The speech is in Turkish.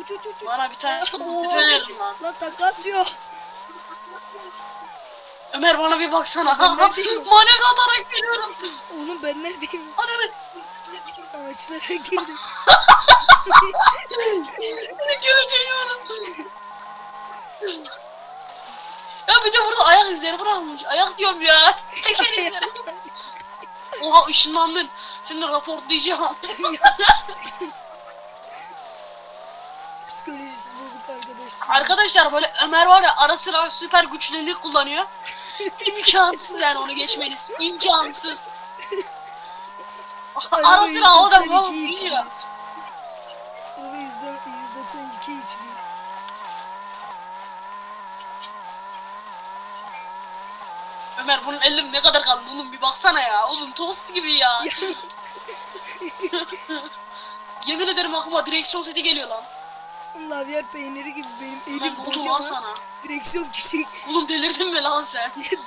Uç uç uç. uç. Bana bir tane sütü verin lan. Lan takla atıyor. Ömer bana bir baksana. Neredeyim? Manevra atarak geliyorum. Oğlum ben neredeyim? Ananı. Ağaçlara girdim. Göreceğim Ya bir de burada ayak izleri bırakmış. Ayak diyorum ya. Teker izleri. Oha ışınlandın. Seni raporlayacağım. Psikolojisi bozuk arkadaşlar. Arkadaşlar böyle Ömer var ya ara sıra süper güçlülük kullanıyor. İmkansız yani onu geçmeniz. İmkansız. ara sıra 192 hava içmiyor. gidiyor. Araba 192 içmiyor. Ömer bunun elleri ne kadar kalın oğlum bir baksana ya. Oğlum tost gibi ya. Yemin ederim aklıma direksiyon seti geliyor lan. Lavier peyniri gibi benim Ben elim kocaman. Direksiyon küçük. Oğlum delirdin mi lan sen?